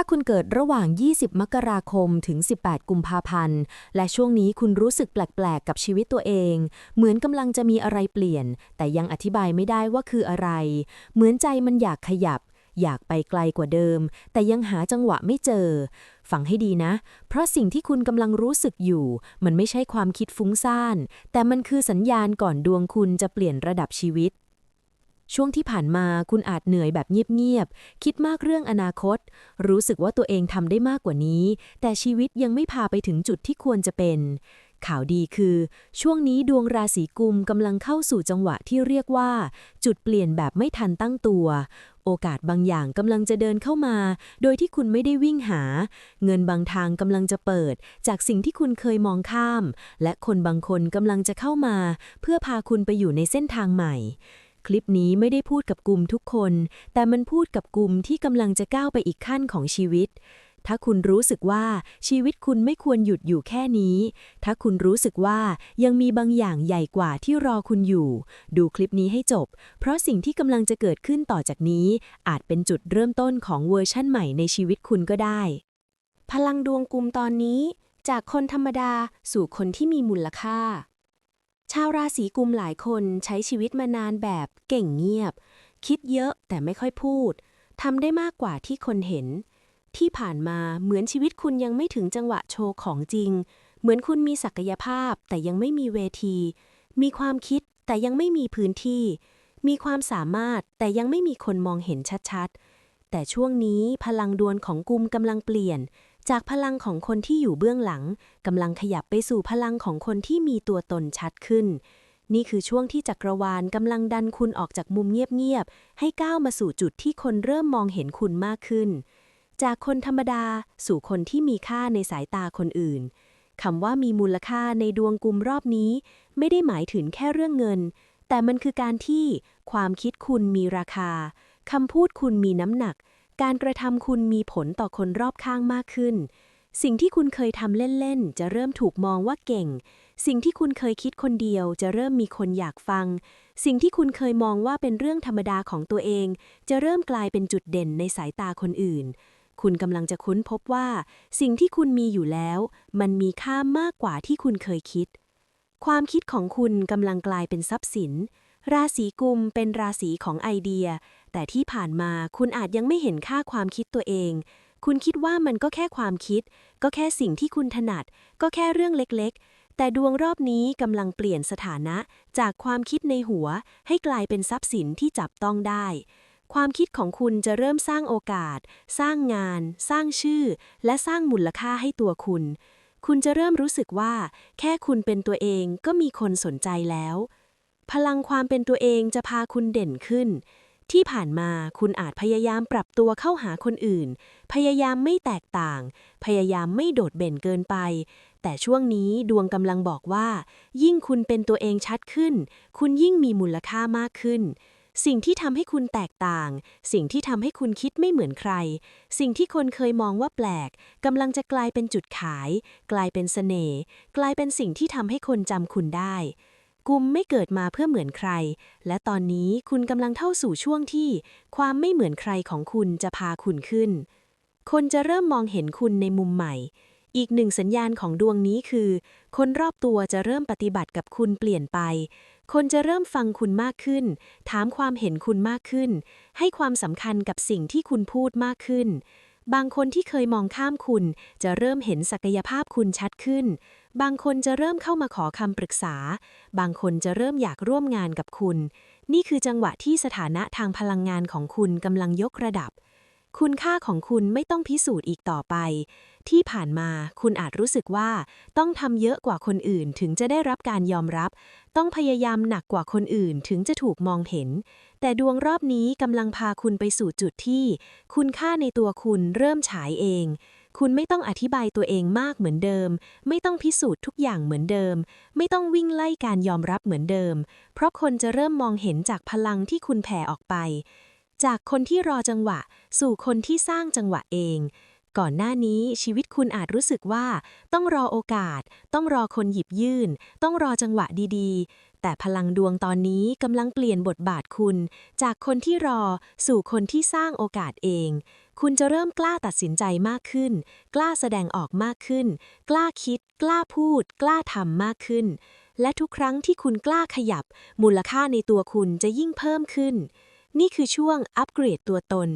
ถ้าคุณเกิดระหว่าง 20 มกราคมถึง 18 กุมภาพันธ์ และช่วงนี้คุณรู้สึกแปลกๆ กับชีวิตตัวเอง เหมือนกำลังจะมีอะไรเปลี่ยน แต่ยังอธิบายไม่ได้ว่าคืออะไร เหมือนใจมันอยากขยับ อยากไปไกลกว่าเดิม แต่ยังหาจังหวะไม่เจอ ฟังให้ดีนะ เพราะสิ่งที่คุณกำลังรู้สึกอยู่ มันไม่ใช่ความคิดฟุ้งซ่าน แต่มันคือสัญญาณก่อนดวงคุณจะเปลี่ยนระดับชีวิต ช่วงที่ผ่านมาคุณอาจเหนื่อยแบบเงียบๆ คิดมากเรื่องอนาคต รู้สึกว่าตัวเองทำได้มากกว่านี้ แต่ชีวิตยังไม่พาไปถึงจุดที่ควรจะเป็น ข่าวดีคือ ช่วงนี้ดวงราศีกุมกำลังเข้าสู่จังหวะที่เรียกว่า จุดเปลี่ยนแบบไม่ทันตั้งตัวโอกาสบางอย่างกำลังจะเดินเข้ามา โดยที่คุณไม่ได้วิ่งหา เงินบางทางกำลังจะเปิด จากสิ่งที่คุณเคยมองข้าม และคนบางคนกำลังจะเข้ามา เพื่อพาคุณไปอยู่ในเส้นทางใหม่ คลิปนี้ไม่ได้พูดกับกลุ่มทุกคน แต่มันพูดกับกลุ่มที่กำลังจะก้าวไปอีกขั้นของชีวิต ถ้าคุณรู้สึกว่าชีวิตคุณไม่ควรหยุดอยู่แค่นี้ ถ้าคุณรู้สึกว่ายังมีบางอย่างใหญ่กว่าที่รอคุณอยู่ ดูคลิปนี้ให้จบ เพราะสิ่งที่กำลังจะเกิดขึ้นต่อจากนี้ อาจเป็นจุดเริ่มต้นของเวอร์ชั่นใหม่ในชีวิตคุณก็ได้ พลังดวงกลุ่มตอนนี้ จากคนธรรมดาสู่คนที่มีมูลค่า ชาวราศีกุมหลายคนใช้ชีวิตมานานแบบเก่งเงียบ คิดเยอะแต่ไม่ค่อยพูดทำได้มากกว่าที่คนเห็น ที่ผ่านมาเหมือนชีวิตคุณยังไม่ถึงจังหวะโชว์ของจริง เหมือนคุณมีศักยภาพแต่ยังไม่มีเวที มีความคิดแต่ยังไม่มีพื้นที่ มีความสามารถแต่ยังไม่มีคนมองเห็นชัดๆ แต่ช่วงนี้พลังดวลของกุมกำลังเปลี่ยน จากพลังของคนที่อยู่เบื้องหลังกำลังขยับไปสู่พลังของคนที่มีตัวตนชัดขึ้น นี่คือช่วงที่จักรวาลกำลังดันคุณออกจากมุมเงียบๆ ให้ก้าวมาสู่จุดที่คนเริ่มมองเห็นคุณมากขึ้น จากคนธรรมดาสู่คนที่มีค่าในสายตาคนอื่นคำว่ามีมูลค่าในดวงกุมรอบนี้ ไม่ได้หมายถึงแค่เรื่องเงิน แต่มันคือการที่ความคิดคุณมีราคาคำพูดคุณมีน้ำหนัก การกระทำคุณมีผลต่อคนรอบข้างมากขึ้น สิ่งที่คุณเคยทำเล่น ๆ จะเริ่มถูกมองว่าเก่ง สิ่งที่คุณเคยคิดคนเดียว จะเริ่มมีคนอยากฟัง สิ่งที่คุณเคยมองว่าเป็นเรื่องธรรมดาของตัวเอง จะเริ่มกลายเป็นจุดเด่นในสายตาคนอื่น คุณกำลังจะค้นพบว่า สิ่งที่คุณมีอยู่แล้ว มันมีค่ามากกว่าที่คุณเคยคิด ความคิดของคุณกำลังกลายเป็นทรัพย์สิน ราศีกุมเป็นราศีของไอเดีย แต่ที่ผ่านมาคุณอาจยังไม่เห็นค่าความคิดตัวเอง คุณคิดว่ามันก็แค่ความคิด ก็แค่สิ่งที่คุณถนัด ก็แค่เรื่องเล็กๆ แต่ดวงรอบนี้กำลังเปลี่ยนสถานะ จากความคิดในหัว ให้กลายเป็นทรัพย์สินที่จับต้องได้ ความคิดของคุณจะเริ่มสร้างโอกาส สร้างงาน สร้างชื่อ และสร้างมูลค่าให้ตัวคุณ คุณจะเริ่มรู้สึกว่า แค่คุณเป็นตัวเองก็มีคนสนใจแล้ว พลังความเป็นตัวเองจะพาคุณเด่นขึ้น ที่ผ่านมาคุณอาจพยายามปรับตัวเข้าหาคนอื่น พยายามไม่แตกต่าง พยายามไม่โดดเด่นเกินไป แต่ช่วงนี้ดวงกำลังบอกว่า ยิ่งคุณเป็นตัวเองชัดขึ้น คุณยิ่งมีมูลค่ามากขึ้นสิ่งที่ทำให้คุณแตกต่าง สิ่งที่ทำให้คุณคิดไม่เหมือนใคร สิ่งที่คนเคยมองว่าแปลกกำลังจะกลายเป็นจุดขาย กลายเป็นเสน่ห์ กลายเป็นสิ่งที่ทำให้คนจำคุณได้ กุมไม่เกิดมาเพื่อเหมือนใคร และตอนนี้คุณกำลังเข้าสู่ช่วงที่ ความไม่เหมือนใครของคุณจะพาคุณขึ้น คนจะเริ่มมองเห็นคุณในมุมใหม่ อีกหนึ่งสัญญาณของดวงนี้คือ คนรอบตัวจะเริ่มปฏิบัติกับคุณเปลี่ยนไป คนจะเริ่มฟังคุณมากขึ้น ถามความเห็นคุณมากขึ้น ให้ความสำคัญกับสิ่งที่คุณพูดมากขึ้น บางคนที่เคยมองข้ามคุณ จะเริ่มเห็นศักยภาพคุณชัดขึ้น บางคนจะเริ่มเข้ามาขอคำปรึกษา บางคนจะเริ่มอยากร่วมงานกับคุณ นี่คือจังหวะที่สถานะทางพลังงานของคุณกำลังยกระดับ คุณค่าของคุณไม่ต้องพิสูจน์อีกต่อไป ที่ผ่านมาคุณอาจรู้สึกว่า ต้องทำเยอะกว่าคนอื่นถึงจะได้รับการยอมรับ ต้องพยายามหนักกว่าคนอื่นถึงจะถูกมองเห็น แต่ดวงรอบนี้กำลังพาคุณไปสู่จุดที่ คุณค่าในตัวคุณเริ่มฉายเองคุณไม่ต้องอธิบายตัวเองมากเหมือนเดิม ไม่ต้องพิสูจน์ทุกอย่างเหมือนเดิม ไม่ต้องวิ่งไล่การยอมรับเหมือนเดิม เพราะคนจะเริ่มมองเห็นจากพลังที่คุณแผ่ออกไป จากคนที่รอจังหวะ สู่คนที่สร้างจังหวะเอง ก่อนหน้านี้ชีวิตคุณอาจรู้สึกว่า ต้องรอโอกาส ต้องรอคนหยิบยื่น ต้องรอจังหวะดีๆ แต่พลังดวงตอนนี้กำลังเปลี่ยนบทบาทคุณ จากคนที่รอ สู่คนที่สร้างโอกาสเองคุณจะเริ่มกล้าตัดสินใจมากขึ้น กล้าแสดงออกมากขึ้น กล้าคิด กล้าพูด กล้าทำมากขึ้น และทุกครั้งที่คุณกล้าขยับ มูลค่าในตัวคุณจะยิ่งเพิ่มขึ้น นี่คือช่วงอัปเกรดตัวตน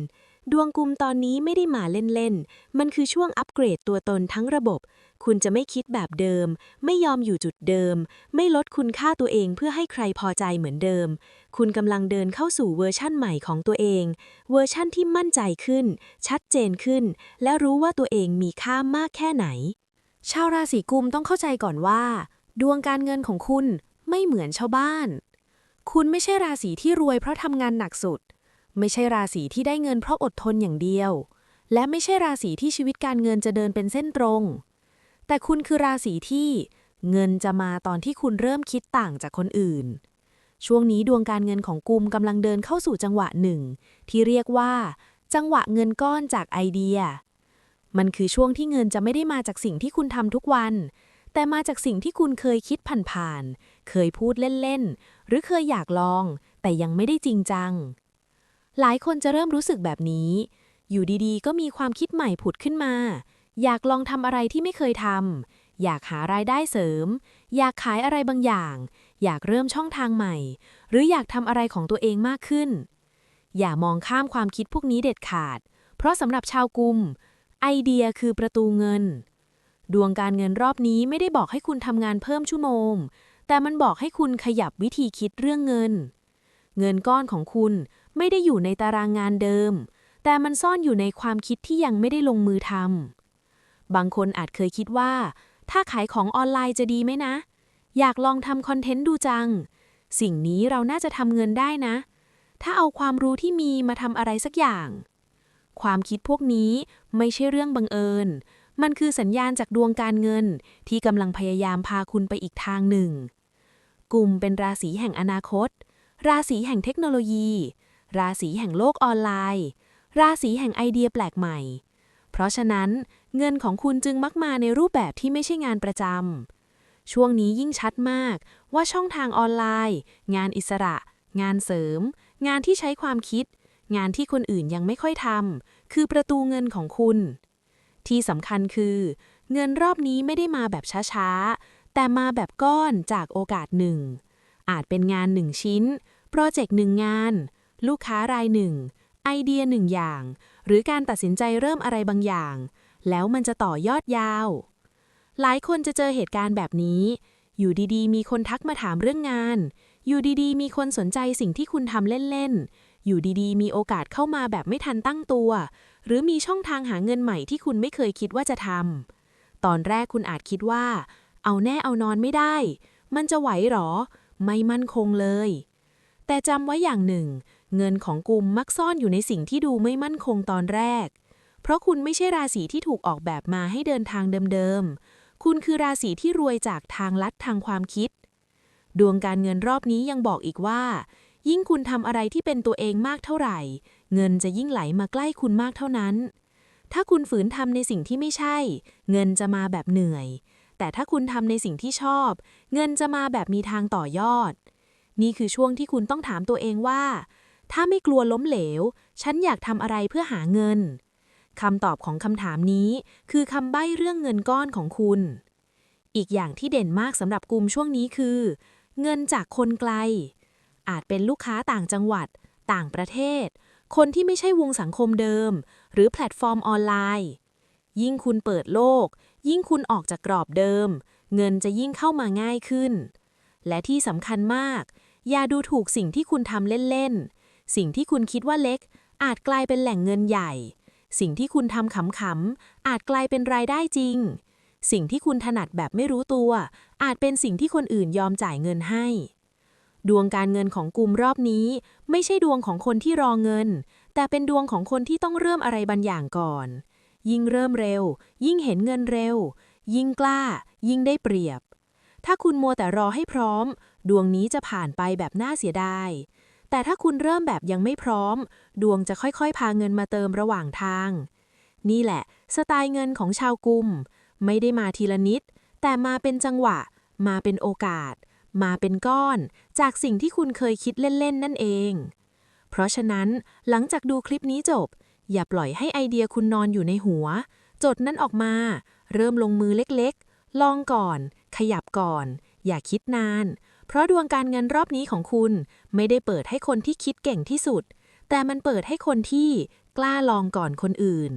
ดวงกุมตอนนี้ไม่ได้มาเล่นๆ มันคือช่วงอัปเกรดตัวตนทั้งระบบ คุณจะไม่คิดแบบเดิม ไม่ยอมอยู่จุดเดิม ไม่ลดคุณค่าตัวเองเพื่อให้ใครพอใจเหมือนเดิม คุณกำลังเดินเข้าสู่เวอร์ชั่นใหม่ของตัวเอง เวอร์ชั่นที่มั่นใจขึ้น ชัดเจนขึ้น และรู้ว่าตัวเองมีค่ามากแค่ไหน ชาวราศีกุมต้องเข้าใจก่อนว่า ดวงการเงินของคุณไม่เหมือนชาวบ้าน คุณไม่ใช่ราศีที่รวยเพราะทำงานหนักสุด ไม่ใช่ราศีที่ได้เงินเพราะอดทนอย่างเดียว และไม่ใช่ราศีที่ชีวิตการเงินจะเดินเป็นเส้นตรง แต่คุณคือราศีที่เงินจะมาตอนที่คุณเริ่มคิดต่างจากคนอื่น ช่วงนี้ดวงการเงินของกุมกำลังเดินเข้าสู่จังหวะหนึ่ง ที่เรียกว่า จังหวะเงินก้อนจากไอเดีย มันคือช่วงที่เงินจะไม่ได้มาจากสิ่งที่คุณทำทุกวัน แต่มาจากสิ่งที่คุณเคยคิดผ่านๆ เคยพูดเล่นๆ หรือเคยอยากลอง แต่ยังไม่ได้จริงจัง หลายคนจะเริ่มรู้สึกแบบนี้ อยู่ดีๆ ก็มีความคิดใหม่ผุดขึ้นมา อยากลองทำอะไรที่ไม่เคยทำ อยากหารายได้เสริม อยากขายอะไรบางอย่าง อยากเริ่มช่องทางใหม่ หรืออยากทำอะไรของตัวเองมากขึ้น อย่ามองข้ามความคิดพวกนี้เด็ดขาด เพราะสำหรับชาวกุม ไอเดียคือประตูเงิน ดวงการเงินรอบนี้ไม่ได้บอกให้คุณทำงานเพิ่มชั่วโมง แต่มันบอกให้คุณขยับวิธีคิดเรื่องเงิน เงินก้อนของคุณไม่ได้อยู่ในตารางงานเดิม แต่มันซ่อนอยู่ในความคิดที่ยังไม่ได้ลงมือทำบางคนอาจเคยคิดว่า ถ้าขายของออนไลน์จะดีไหมนะ อยากลองทำคอนเทนต์ดูจัง สิ่งนี้เราน่าจะทำเงินได้นะ ถ้าเอาความรู้ที่มีมาทำอะไรสักอย่าง ความคิดพวกนี้ไม่ใช่เรื่องบังเอิญ มันคือสัญญาณจากดวงการเงิน ที่กำลังพยายามพาคุณไปอีกทางหนึ่ง กลุ่มเป็นราศีแห่งอนาคต ราศีแห่งเทคโนโลยี ราศีแห่งโลกออนไลน์ ราศีแห่งไอเดียแปลกใหม่ เพราะฉะนั้นเงินของคุณจึงมักมาในรูปแบบที่ไม่ใช่งานประจำ ช่วงนี้ยิ่งชัดมากว่าช่องทางออนไลน์ งานอิสระ งานเสริม งานที่ใช้ความคิด งานที่คนอื่นยังไม่ค่อยทำคือประตูเงินของคุณ ที่สำคัญคือ เงินรอบนี้ไม่ได้มาแบบช้าๆ แต่มาแบบก้อนจากโอกาสหนึ่ง อาจเป็นงานหนึ่งชิ้น โปรเจกต์หนึ่งงาน ลูกค้ารายหนึ่ง ไอเดียหนึ่งอย่าง หรือการตัดสินใจเริ่มอะไรบางอย่าง แล้วมันจะต่อยอดยาว หลายคนจะเจอเหตุการณ์แบบนี้ อยู่ดีๆ มีคนทักมาถามเรื่องงาน อยู่ดีๆ มีคนสนใจสิ่งที่คุณทำเล่นๆ อยู่ดีๆ มีโอกาสเข้ามาแบบไม่ทันตั้งตัว หรือมีช่องทางหาเงินใหม่ที่คุณไม่เคยคิดว่าจะทำตอนแรกคุณอาจคิดว่า เอาแน่เอานอนไม่ได้ มันจะไหวหรอ ไม่มั่นคงเลย แต่จำไว้อย่างหนึ่ง เงินของกุมมักซ่อนอยู่ในสิ่งที่ดูไม่มั่นคงตอนแรก เพราะคุณไม่ใช่ราศีที่ถูกออกแบบมาให้เดินทางเดิมๆ คุณคือราศีที่รวยจากทางลัดทางความคิด ดวงการเงินรอบนี้ยังบอกอีกว่ายิ่งคุณทำอะไรที่เป็นตัวเองมากเท่าไหร่ เงินจะยิ่งไหลมาใกล้คุณมากเท่านั้น ถ้าคุณฝืนทำในสิ่งที่ไม่ใช่ เงินจะมาแบบเหนื่อย แต่ถ้าคุณทำในสิ่งที่ชอบ เงินจะมาแบบมีทางต่อยอด นี่คือช่วงที่คุณต้องถามตัวเองว่า ถ้าไม่กลัวล้มเหลว ฉันอยากทำอะไรเพื่อหาเงินคำตอบของคำถามนี้ คือคำใบ้เรื่องเงินก้อนของคุณ อีกอย่างที่เด่นมากสำหรับกลุ่มช่วงนี้คือ เงินจากคนไกล อาจเป็นลูกค้าต่างจังหวัด ต่างประเทศ คนที่ไม่ใช่วงสังคมเดิม หรือแพลตฟอร์มออนไลน์ ยิ่งคุณเปิดโลก ยิ่งคุณออกจากกรอบเดิม เงินจะยิ่งเข้ามาง่ายขึ้น และที่สำคัญมาก อย่าดูถูกสิ่งที่คุณทำเล่นๆ สิ่งที่คุณคิดว่าเล็ก อาจกลายเป็นแหล่งเงินใหญ่ สิ่งที่คุณทำขำๆอาจกลายเป็นรายได้จริง สิ่งที่คุณถนัดแบบไม่รู้ตัว อาจเป็นสิ่งที่คนอื่นยอมจ่ายเงินให้ ดวงการเงินของกลุ่มรอบนี้ ไม่ใช่ดวงของคนที่รอเงิน แต่เป็นดวงของคนที่ต้องเริ่มอะไรบางอย่างก่อน ยิ่งเริ่มเร็ว ยิ่งเห็นเงินเร็ว ยิ่งกล้า ยิ่งได้เปรียบ ถ้าคุณมัวแต่รอให้พร้อม ดวงนี้จะผ่านไปแบบน่าเสียดายแต่ถ้าคุณเริ่มแบบยังไม่พร้อม ดวงจะค่อยๆ พาเงินมาเติมระหว่างทาง นี่แหละ สไตล์เงินของชาวกุม ไม่ได้มาทีละนิด แต่มาเป็นจังหวะ มาเป็นโอกาส มาเป็นก้อนจากสิ่งที่คุณเคยคิดเล่น ๆ นั่นเอง เพราะฉะนั้นหลังจากดูคลิปนี้จบ อย่าปล่อยให้ไอเดียคุณนอนอยู่ในหัว จดนั้นออกมา เริ่มลงมือเล็กๆ ลองก่อน ขยับก่อน อย่าคิดนาน เพราะดวงการเงินรอบนี้ของคุณ ไม่ได้เปิดให้คนที่คิดเก่งที่สุด แต่มันเปิดให้คนที่กล้าลองก่อนคนอื่น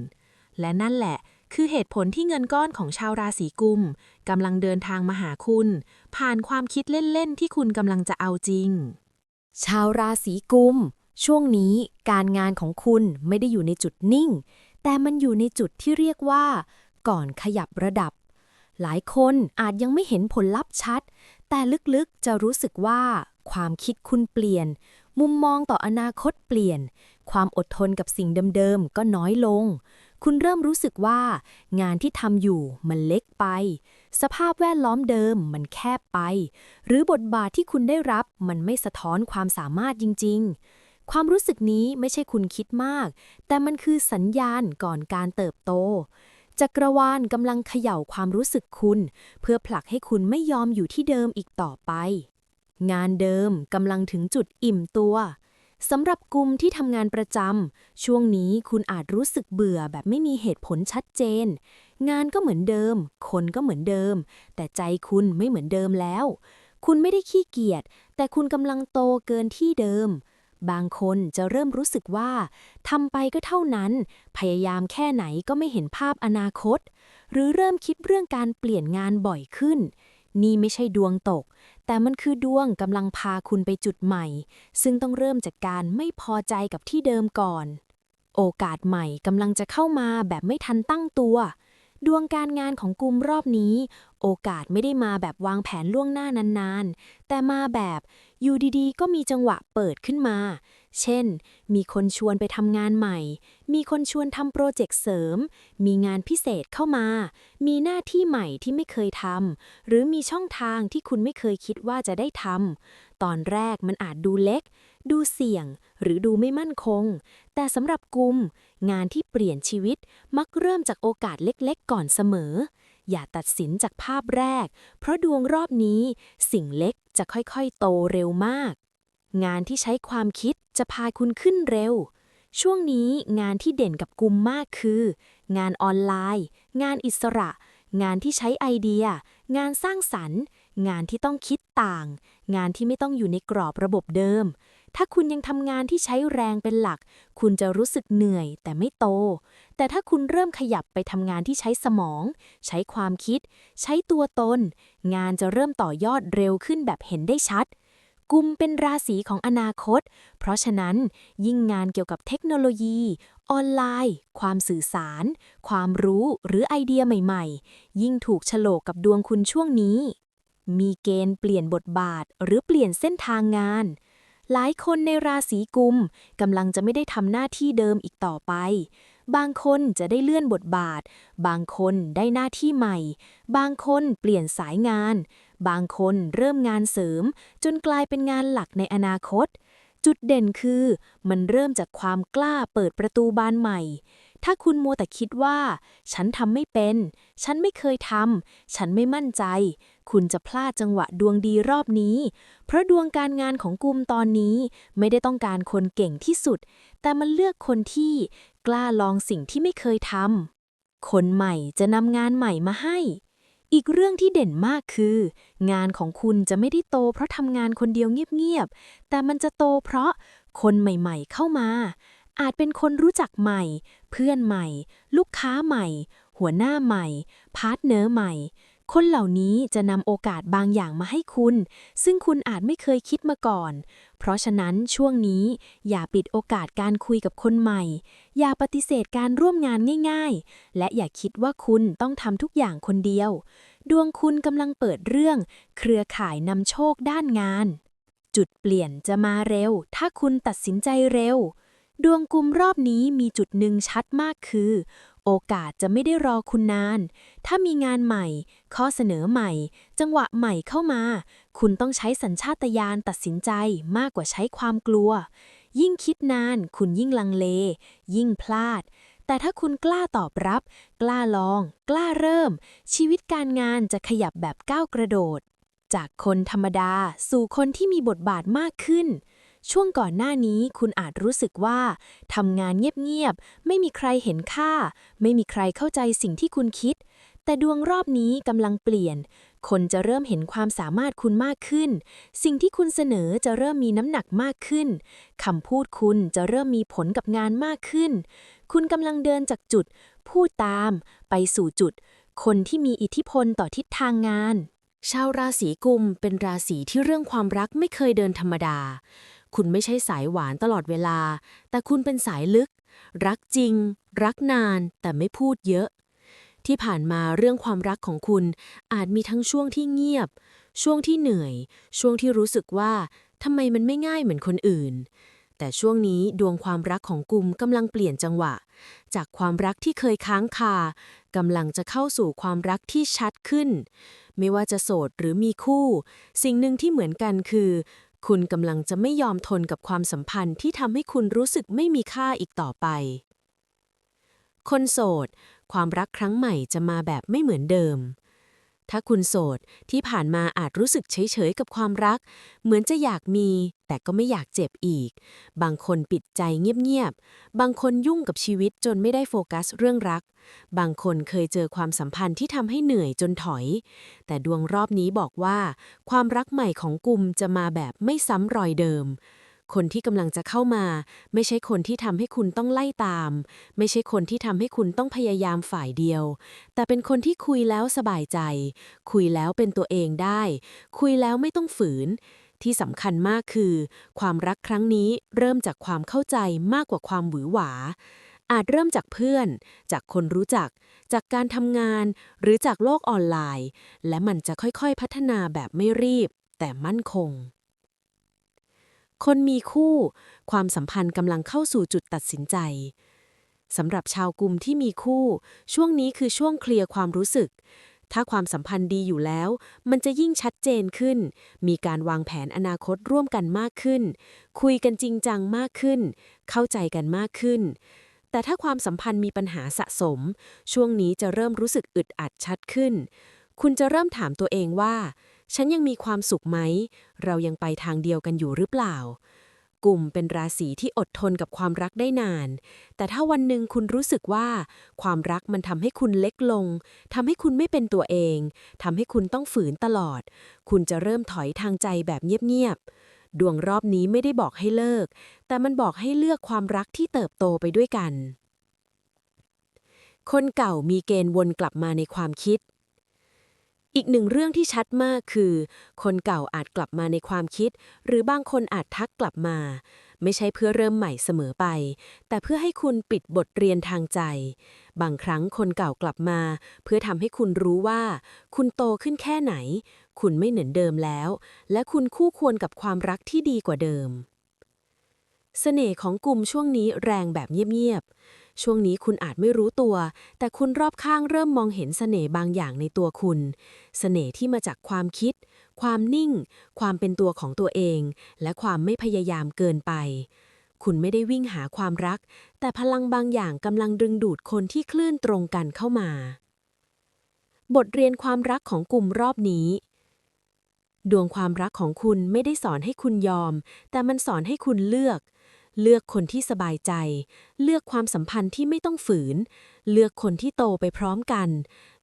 และนั่นแหละ คือเหตุผลที่เงินก้อนของชาวราศีกุมกำลังเดินทางมาหาคุณ ผ่านความคิดเล่น ๆ ที่คุณกำลังจะเอาจริง ชาวราศีกุม ช่วงนี้การงานของคุณไม่ได้อยู่ในจุดนิ่ง แต่มันอยู่ในจุดที่เรียกว่า ก่อนขยับระดับ หลายคนอาจยังไม่เห็นผลลัพธ์ชัด แต่ลึกๆจะรู้สึกว่า ความคิดคุณเปลี่ยน มุมมองต่ออนาคตเปลี่ยน ความอดทนกับสิ่งเดิมๆก็น้อยลง คุณเริ่มรู้สึกว่า งานที่ทำอยู่มันเล็กไป สภาพแวดล้อมเดิมมันแคบไป หรือบทบาทที่คุณได้รับมันไม่สะท้อนความสามารถจริง ๆ ความรู้สึกนี้ไม่ใช่คุณคิดมาก แต่มันคือสัญญาณก่อนการเติบโตจักรวาลกำลังเขย่าความรู้สึกคุณ เพื่อผลักให้คุณไม่ยอมอยู่ที่เดิมอีกต่อไป งานเดิมกำลังถึงจุดอิ่มตัว สำหรับกลุ่มที่ทำงานประจำช่วงนี้คุณอาจรู้สึกเบื่อแบบไม่มีเหตุผลชัดเจน งานก็เหมือนเดิม คนก็เหมือนเดิม แต่ใจคุณไม่เหมือนเดิมแล้ว คุณไม่ได้ขี้เกียจแต่คุณกำลังโตเกินที่เดิม บางคนจะเริ่มรู้สึกว่าทำไปก็เท่านั้น พยายามแค่ไหนก็ไม่เห็นภาพอนาคต หรือเริ่มคิดเรื่องการเปลี่ยนงานบ่อยขึ้น นี่ไม่ใช่ดวงตก แต่มันคือดวงกำลังพาคุณไปจุดใหม่ ซึ่งต้องเริ่มจากการไม่พอใจกับที่เดิมก่อน โอกาสใหม่กำลังจะเข้ามาแบบไม่ทันตั้งตัว ดวงการงานของกลุ่มรอบนี้ โอกาสไม่ได้มาแบบวางแผนล่วงหน้า นานๆ แต่มาแบบอยู่ดีๆ ก็มีจังหวะเปิดขึ้นมา เช่น มีคนชวนไปทำงานใหม่ มีคนชวนทำโปรเจกต์เสริม มีงานพิเศษเข้ามา มีหน้าที่ใหม่ที่ไม่เคยทำ หรือมีช่องทางที่คุณไม่เคยคิดว่าจะได้ทำ ตอนแรกมันอาจดูเล็ก ดูเสี่ยง หรือดูไม่มั่นคง แต่สำหรับกลุ่มงานที่เปลี่ยนชีวิตมักเริ่มจากโอกาสเล็กๆ ก่อนเสมอ อย่าตัดสินจากภาพแรก เพราะดวงรอบนี้สิ่งเล็กจะค่อยๆ โตเร็วมาก งานที่ใช้ความคิดจะพาคุณขึ้นเร็ว ช่วงนี้งานที่เด่นกับกลุ่มมากคือ งานออนไลน์ งานอิสระ งานที่ใช้ไอเดีย งานสร้างสรรค์ งานที่ต้องคิดต่าง งานที่ไม่ต้องอยู่ในกรอบระบบเดิม ถ้าคุณยังทำงานที่ใช้แรงเป็นหลัก คุณจะรู้สึกเหนื่อยแต่ไม่โต แต่ถ้าคุณเริ่มขยับไปทำงานที่ใช้สมอง ใช้ความคิด ใช้ตัวตน งานจะเริ่มต่อยอดเร็วขึ้นแบบเห็นได้ชัด กุมเป็นราศีของอนาคต เพราะฉะนั้นยิ่งงานเกี่ยวกับเทคโนโลยี ออนไลน์ ความสื่อสาร ความรู้หรือไอเดียใหม่ๆ ยิ่งถูกโฉลกกับดวงคุณช่วงนี้ มีเกณฑ์เปลี่ยนบทบาทหรือเปลี่ยนเส้นทางงาน หลายคนในราศีกุมกำลังจะไม่ได้ทำหน้าที่เดิมอีกต่อไปบางคนจะได้เลื่อนบทบาท บางคนได้หน้าที่ใหม่ บางคนเปลี่ยนสายงาน บางคนเริ่มงานเสริม จนกลายเป็นงานหลักในอนาคต จุดเด่นคือ มันเริ่มจากความกล้าเปิดประตูบานใหม่ ถ้าคุณมัวแต่คิดว่า ฉันทำไม่เป็น ฉันไม่เคยทำฉันไม่มั่นใจ คุณจะพลาดจังหวะดวงดีรอบนี้ เพราะดวงการงานของกุมตอนนี้ไม่ได้ต้องการคนเก่งที่สุด แต่มันเลือกคนที่กล้าลองสิ่งที่ไม่เคยทำคนใหม่จะนำงานใหม่มาให้ อีกเรื่องที่เด่นมากคือ งานของคุณจะไม่ได้โตเพราะทำงานคนเดียวเงียบๆ แต่มันจะโตเพราะคนใหม่ๆเข้ามา อาจเป็นคนรู้จักใหม่ เพื่อนใหม่ ลูกค้าใหม่ หัวหน้าใหม่ พาร์ทเนอร์ใหม่ คนเหล่านี้จะนำโอกาสบางอย่างมาให้คุณ ซึ่งคุณอาจไม่เคยคิดมาก่อน เพราะฉะนั้นช่วงนี้อย่าปิดโอกาสการคุยกับคนใหม่ อย่าปฏิเสธการร่วมงานง่าย ๆ และอย่าคิดว่าคุณต้องทำทุกอย่างคนเดียว ดวงคุณกำลังเปิดเรื่อง เครือข่ายนำโชคด้านงาน จุดเปลี่ยนจะมาเร็ว ถ้าคุณตัดสินใจเร็วดวงกลุ่มรอบนี้มีจุดหนึ่งชัดมากคือ โอกาสจะไม่ได้รอคุณนาน ถ้ามีงานใหม่ ข้อเสนอใหม่ จังหวะใหม่เข้ามา คุณต้องใช้สัญชาตญาณตัดสินใจมากกว่าใช้ความกลัว ยิ่งคิดนาน คุณยิ่งลังเล ยิ่งพลาด แต่ถ้าคุณกล้าตอบรับ กล้าลอง กล้าเริ่ม ชีวิตการงานจะขยับแบบก้าวกระโดด จากคนธรรมดาสู่คนที่มีบทบาทมากขึ้น ช่วงก่อนหน้านี้คุณอาจรู้สึกว่าทำงานเงียบๆ ไม่มีใครเห็นค่า ไม่มีใครเข้าใจสิ่งที่คุณคิด แต่ดวงรอบนี้กำลังเปลี่ยน คนจะเริ่มเห็นความสามารถคุณมากขึ้น สิ่งที่คุณเสนอจะเริ่มมีน้ำหนักมากขึ้นคำพูดคุณจะเริ่มมีผลกับงานมากขึ้น คุณกำลังเดินจากจุดพูดตาม ไปสู่จุด คนที่มีอิทธิพลต่อทิศทางงาน ชาวราศีกุมเป็นราศีที่เรื่องความรักไม่เคยเดินธรรมดา คุณไม่ใช่สายหวานตลอดเวลา แต่คุณเป็นสายลึก รักจริง รักนานแต่ไม่พูดเยอะ ที่ผ่านมาเรื่องความรักของคุณอาจมีทั้งช่วงที่เงียบ ช่วงที่เหนื่อย ช่วงที่รู้สึกว่าทำไมมันไม่ง่ายเหมือนคนอื่น แต่ช่วงนี้ดวงความรักของกุมกำลังเปลี่ยนจังหวะ จากความรักที่เคยค้างคากำลังจะเข้าสู่ความรักที่ชัดขึ้น ไม่ว่าจะโสดหรือมีคู่ สิ่งหนึ่งที่เหมือนกันคือ คุณกำลังจะไม่ยอมทนกับความสัมพันธ์ที่ทำให้คุณรู้สึกไม่มีค่าอีกต่อไป คนโสด ความรักครั้งใหม่จะมาแบบไม่เหมือนเดิม ถ้าคุณโสดที่ผ่านมาอาจรู้สึกเฉยๆกับความรัก เหมือนจะอยากมี แต่ก็ไม่อยากเจ็บอีก บางคนปิดใจเงียบๆ บางคนยุ่งกับชีวิตจนไม่ได้โฟกัสเรื่องรัก บางคนเคยเจอความสัมพันธ์ที่ทำให้เหนื่อยจนถอย แต่ดวงรอบนี้บอกว่า ความรักใหม่ของกุมจะมาแบบไม่ซ้ำรอยเดิม คนที่กำลังจะเข้ามา ไม่ใช่คนที่ทำให้คุณต้องไล่ตาม ไม่ใช่คนที่ทำให้คุณต้องพยายามฝ่ายเดียว แต่เป็นคนที่คุยแล้วสบายใจ คุยแล้วเป็นตัวเองได้ คุยแล้วไม่ต้องฝืน ที่สำคัญมากคือ ความรักครั้งนี้เริ่มจากความเข้าใจมากกว่าความหวือหวา อาจเริ่มจากเพื่อน จากคนรู้จัก จากการทำงาน หรือจากโลกออนไลน์ และมันจะค่อยๆพัฒนาแบบไม่รีบ แต่มั่นคง คนมีคู่ ความสัมพันธ์กำลังเข้าสู่จุดตัดสินใจสำหรับชาวกลุ่มที่มีคู่ ช่วงนี้คือช่วงเคลียร์ความรู้สึก ถ้าความสัมพันธ์ดีอยู่แล้ว มันจะยิ่งชัดเจนขึ้น มีการวางแผนอนาคตร่วมกันมากขึ้น คุยกันจริงจังมากขึ้น เข้าใจกันมากขึ้น แต่ถ้าความสัมพันธ์มีปัญหาสะสม ช่วงนี้จะเริ่มรู้สึกอึดอัดชัดขึ้น คุณจะเริ่มถามตัวเองว่า ฉันยังมีความสุขไหม เรายังไปทางเดียวกันอยู่หรือเปล่า กลุ่มเป็นราศีที่อดทนกับความรักได้นาน แต่ถ้าวันหนึ่งคุณรู้สึกว่า ความรักมันทำให้คุณเล็กลงทำให้คุณไม่เป็นตัวเองทำให้คุณต้องฝืนตลอด คุณจะเริ่มถอยทางใจแบบเงียบๆดวงรอบนี้ไม่ได้บอกให้เลิก แต่มันบอกให้เลือกความรักที่เติบโตไปด้วยกัน คนเก่ามีเกณฑ์วนกลับมาในความคิด อีกหนึ่งเรื่องที่ชัดมากคือ คนเก่าอาจกลับมาในความคิด หรือบางคนอาจทักกลับมา ไม่ใช่เพื่อเริ่มใหม่เสมอไป แต่เพื่อให้คุณปิดบทเรียนทางใจ บางครั้งคนเก่ากลับมา เพื่อทำให้คุณรู้ว่า คุณโตขึ้นแค่ไหน คุณไม่เหมือนเดิมแล้ว และคุณคู่ควรกับความรักที่ดีกว่าเดิมเสน่ห์ของกลุ่มช่วงนี้แรงแบบเงียบๆ ช่วงนี้คุณอาจไม่รู้ตัว แต่คุณรอบข้างเริ่มมองเห็นเสน่ห์บางอย่างในตัวคุณ เสน่ห์ที่มาจากความคิด ความนิ่ง ความเป็นตัวของตัวเอง และความไม่พยายามเกินไป คุณไม่ได้วิ่งหาความรัก แต่พลังบางอย่างกำลังดึงดูดคนที่คลื่นตรงกันเข้ามา บทเรียนความรักของกลุ่มรอบนี้ดวงความรักของคุณไม่ได้สอนให้คุณยอม แต่มันสอนให้คุณเลือก เลือกคนที่สบายใจ เลือกความสัมพันธ์ที่ไม่ต้องฝืน เลือกคนที่โตไปพร้อมกัน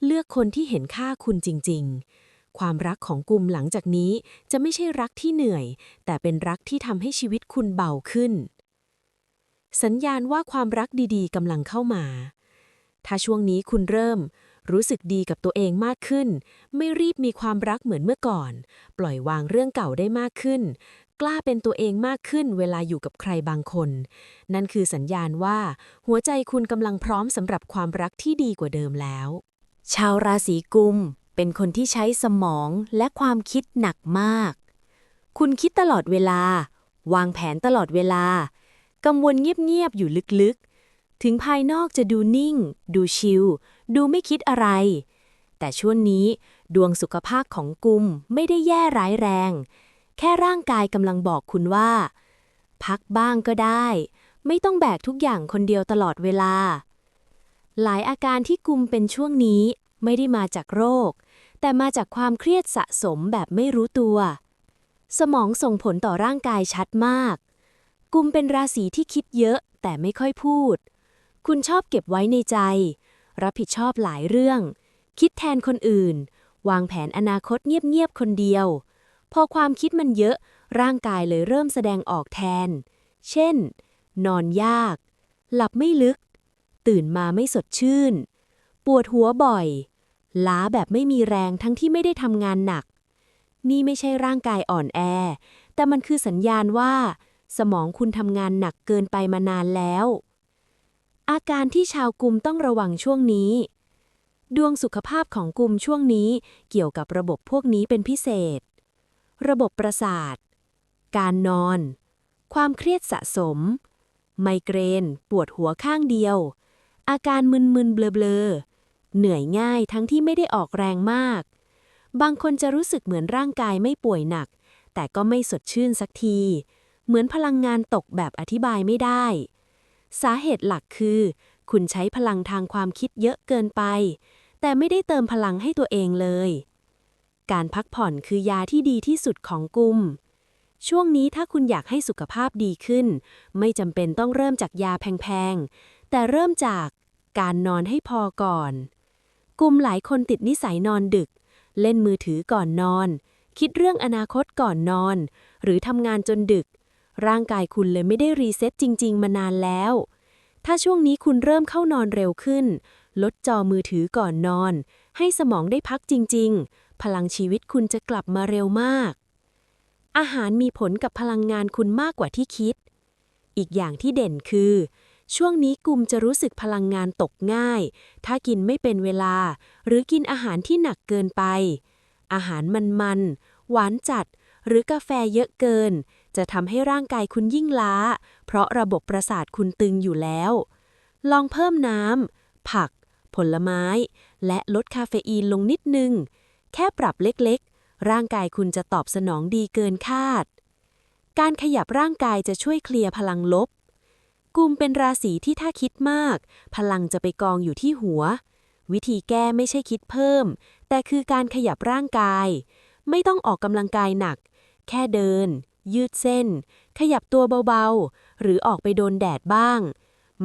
เลือกคนที่เห็นค่าคุณจริง ๆ ความรักของกลุ่มหลังจากนี้จะไม่ใช่รักที่เหนื่อย แต่เป็นรักที่ทำให้ชีวิตคุณเบาขึ้น สัญญาณว่าความรักดีๆกำลังเข้ามา ถ้าช่วงนี้คุณเริ่มรู้สึกดีกับตัวเองมากขึ้น ไม่รีบมีความรักเหมือนเมื่อก่อน ปล่อยวางเรื่องเก่าได้มากขึ้น กล้าเป็นตัวเองมากขึ้นเวลาอยู่กับใครบางคน นั่นคือสัญญาณว่า หัวใจคุณกำลังพร้อมสำหรับความรักที่ดีกว่าเดิมแล้ว ชาวราศีกุมเป็นคนที่ใช้สมองและความคิดหนักมาก คุณคิดตลอดเวลา วางแผนตลอดเวลา กังวลเงียบๆอยู่ลึกๆ ถึงภายนอกจะดูนิ่ง ดูชิล ดูไม่คิดอะไร แต่ช่วงนี้ดวงสุขภาพของกุมไม่ได้แย่ร้ายแรง แค่ร่างกายกำลังบอกคุณว่า พักบ้างก็ได้ ไม่ต้องแบกทุกอย่างคนเดียวตลอดเวลา หลายอาการที่กุมเป็นช่วงนี้ไม่ได้มาจากโรค แต่มาจากความเครียดสะสมแบบไม่รู้ตัว สมองส่งผลต่อร่างกายชัดมาก กุมเป็นราศีที่คิดเยอะแต่ไม่ค่อยพูด คุณชอบเก็บไว้ในใจ รับผิดชอบหลายเรื่อง คิดแทนคนอื่น วางแผนอนาคตเงียบๆคนเดียว พอความคิดมันเยอะ ร่างกายเลยเริ่มแสดงออกแทน เช่น นอนยาก หลับไม่ลึก ตื่นมาไม่สดชื่น ปวดหัวบ่อย ล้าแบบไม่มีแรงทั้งที่ไม่ได้ทำงานหนัก นี่ไม่ใช่ร่างกายอ่อนแอ แต่มันคือสัญญาณว่า สมองคุณทำงานหนักเกินไปมานานแล้ว อาการที่ชาวกลุ่มต้องระวังช่วงนี้ดวงสุขภาพของกลุ่มช่วงนี้เกี่ยวกับระบบพวกนี้เป็นพิเศษ ระบบประสาท การนอน ความเครียดสะสม ไมเกรน ปวดหัวข้างเดียว อาการมึนๆเบลอๆ เหนื่อยง่ายทั้งที่ไม่ได้ออกแรงมาก บางคนจะรู้สึกเหมือนร่างกายไม่ป่วยหนัก แต่ก็ไม่สดชื่นสักที เหมือนพลังงานตกแบบอธิบายไม่ได้ สาเหตุหลักคือ คุณใช้พลังทางความคิดเยอะเกินไป แต่ไม่ได้เติมพลังให้ตัวเองเลย การพักผ่อนคือยาที่ดีที่สุดของกลุ่ม ช่วงนี้ถ้าคุณอยากให้สุขภาพดีขึ้น ไม่จำเป็นต้องเริ่มจากยาแพงๆ แต่เริ่มจากการนอนให้พอก่อน กลุ่มหลายคนติดนิสัยนอนดึก เล่นมือถือก่อนนอน คิดเรื่องอนาคตก่อนนอน หรือทำงานจนดึก ร่างกายคุณเลยไม่ได้รีเซ็ตจริง ๆ มานานแล้ว ถ้าช่วงนี้คุณเริ่มเข้านอนเร็วขึ้น ลดจอมือถือก่อนนอน ให้สมองได้พักจริง ๆ พลังชีวิตคุณจะกลับมาเร็วมาก อาหารมีผลกับพลังงานคุณมากกว่าที่คิด อีกอย่างที่เด่นคือ ช่วงนี้กลุ่มจะรู้สึกพลังงานตกง่าย ถ้ากินไม่เป็นเวลา หรือกินอาหารที่หนักเกินไป อาหารมันๆ หวานจัด หรือกาแฟเยอะเกิน จะทำให้ร่างกายคุณยิ่งล้า เพราะระบบประสาทคุณตึงอยู่แล้ว ลองเพิ่มน้ำผัก ผลไม้ และลดคาเฟอีนลงนิดนึง แค่ปรับเล็กๆ ร่างกายคุณจะตอบสนองดีเกินคาด การขยับร่างกายจะช่วยเคลียร์พลังลบกุมเป็นราศีที่ถ้าคิดมาก พลังจะไปกองอยู่ที่หัว วิธีแก้ไม่ใช่คิดเพิ่ม แต่คือการขยับร่างกาย ไม่ต้องออกกำลังกายหนัก แค่เดิน ยืดเส้น ขยับตัวเบาๆ หรือออกไปโดนแดดบ้าง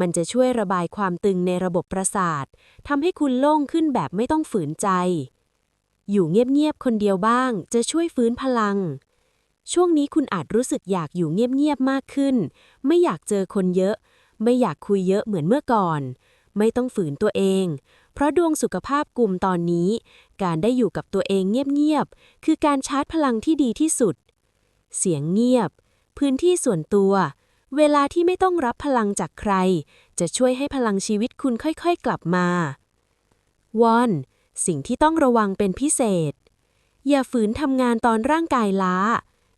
มันจะช่วยระบายความตึงในระบบประสาททำให้คุณโล่งขึ้นแบบไม่ต้องฝืนใจ อยู่เงียบๆคนเดียวบ้าง จะช่วยฟื้นพลัง ช่วงนี้คุณอาจรู้สึกอยากอยู่เงียบๆมากขึ้น ไม่อยากเจอคนเยอะ ไม่อยากคุยเยอะเหมือนเมื่อก่อน ไม่ต้องฝืนตัวเอง เพราะดวงสุขภาพกลุ่มตอนนี้ การได้อยู่กับตัวเองเงียบๆคือการชาร์จพลังที่ดีที่สุด เสียงเงียบ พื้นที่ส่วนตัว เวลาที่ไม่ต้องรับพลังจากใคร จะช่วยให้พลังชีวิตคุณค่อยๆกลับมาวอน สิ่งที่ต้องระวังเป็นพิเศษ อย่าฝืนทำงานตอนร่างกายล้า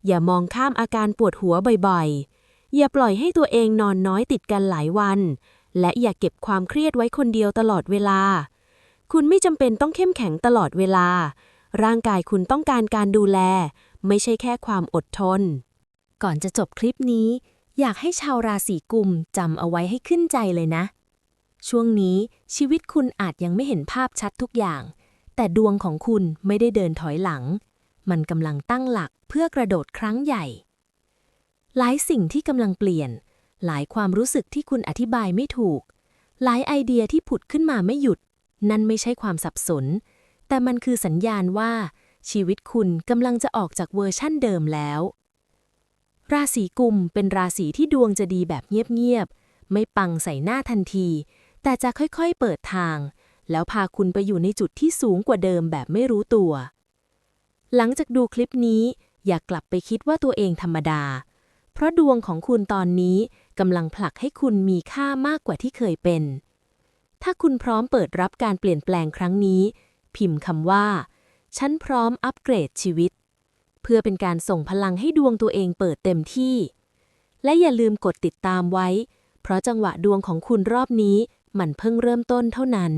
อย่ามองข้ามอาการปวดหัวบ่อยๆ อย่าปล่อยให้ตัวเองนอนน้อยติดกันหลายวัน และอย่าเก็บความเครียดไว้คนเดียวตลอดเวลา คุณไม่จำเป็นต้องเข้มแข็งตลอดเวลา ร่างกายคุณต้องการการดูแล ไม่ใช่แค่ความอดทน ก่อนจะจบคลิปนี้ อยากให้ชาวราศีกุมจำเอาไว้ให้ขึ้นใจเลยนะ ช่วงนี้ชีวิตคุณอาจยังไม่เห็นภาพชัดทุกอย่าง แต่ดวงของคุณไม่ได้เดินถอยหลัง มันกำลังตั้งหลักเพื่อกระโดดครั้งใหญ่ หลายสิ่งที่กำลังเปลี่ยน หลายความรู้สึกที่คุณอธิบายไม่ถูก หลายไอเดียที่ผุดขึ้นมาไม่หยุด นั่นไม่ใช่ความสับสน แต่มันคือสัญญาณว่า ชีวิตคุณกำลังจะออกจากเวอร์ชั่นเดิมแล้ว ราศีกุมเป็นราศีที่ดวงจะดีแบบเงียบๆไม่ปังใส่หน้าทันที แต่จะค่อยๆเปิดทาง แล้วพาคุณไปอยู่ในจุดที่สูงกว่าเดิมแบบไม่รู้ตัว หลังจากดูคลิปนี้ อย่ากลับไปคิดว่าตัวเองธรรมดา เพราะดวงของคุณตอนนี้กำลังผลักให้คุณมีค่ามากกว่าที่เคยเป็น ถ้าคุณพร้อมเปิดรับการเปลี่ยนแปลงครั้งนี้ พิมพ์คำว่า ฉันพร้อมอัปเกรดชีวิต เพื่อเป็นการส่งพลังให้ดวงตัวเองเปิดเต็มที่ และอย่าลืมกดติดตามไว้ เพราะจังหวะดวงของคุณรอบนี้ มันเพิ่งเริ่มต้นเท่านั้น